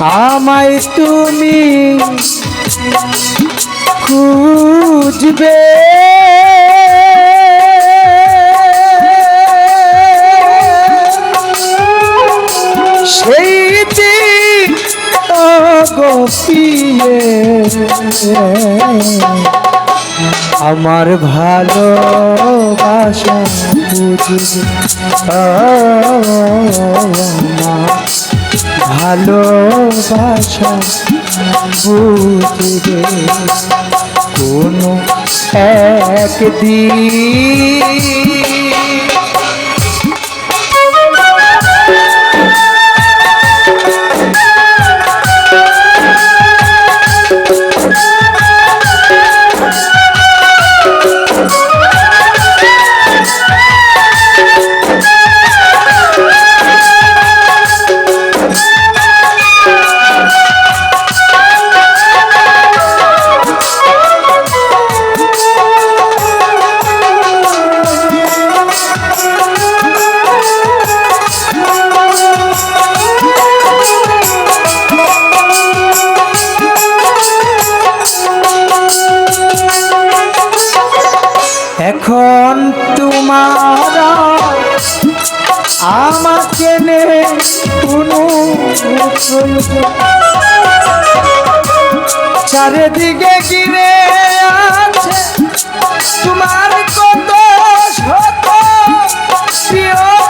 আমায় তুমি খুঁজবে। গোপিয়ে আমার ভালোবাসা বুঝবে আমার ভালোবাসা বুঝবে কোনো একদিন। এখন তোমার আমাকে কোনো চারিদিকে গিরে আছে তোমার কত শত প্রিয়জন।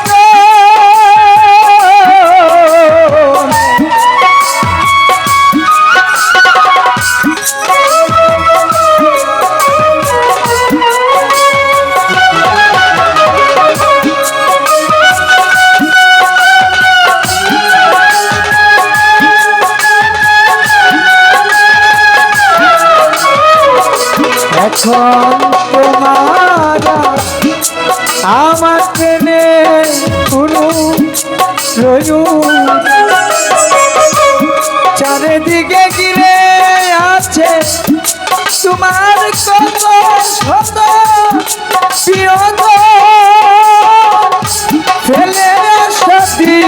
এখন তোমার আমাকে নে কোনো চারিদিকে গিরে আছে তোমার কত শত ফেলে সাথী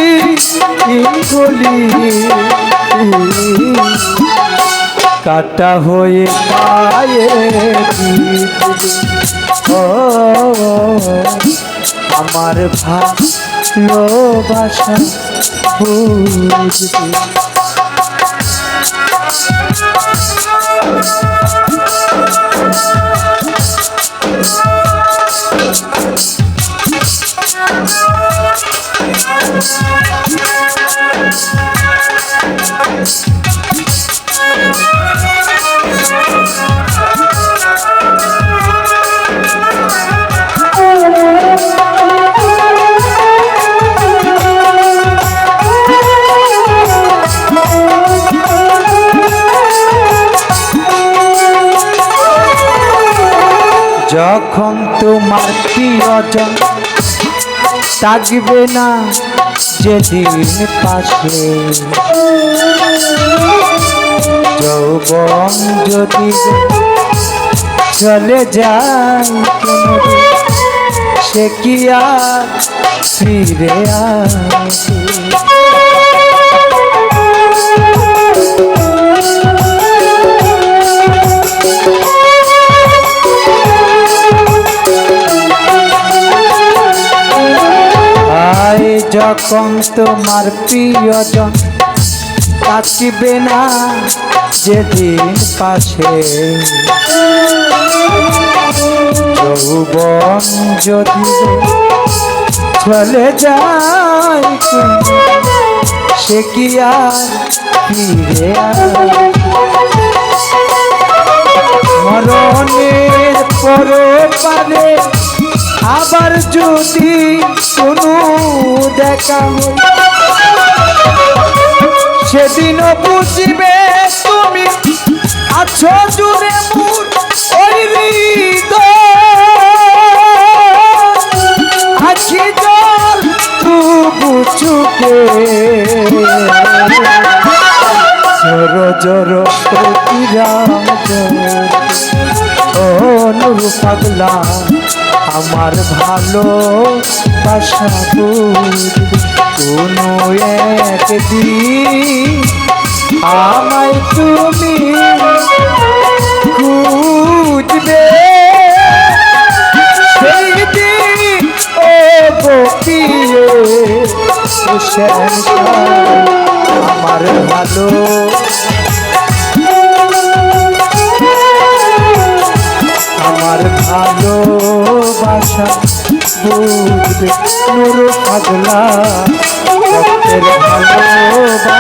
কাটা হয়ে ও আমার ভালোবাসা বুঝবে যখন তোমার প্রিয়জন থাকবে না যেদিন পাশে। যৌবন যদি চলে কোনোদিন, সে কি আর ফিরে আসে? যখন তোমার প্রিয়জন কাটিবে না যেদিন পাশে যৌবন যদি চলে যায় সে কি আর ফিরে? মরণের পরে পারে আবার যদি কোনো দেখা সেদিনও বুঝিবে তুমি আছো জুড়ে মুর ওই জোর জোর প্রতিরাম জোর পাগলা আমার ভালো বাসা কোনো একদিন আমায় তুমি খুঁজবে। আমার ভালো আমার ভালোবাসা বুঝবে নুর পাগলা ভালোবাসা।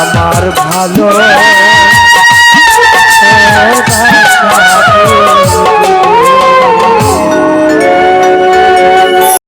আমার ভালো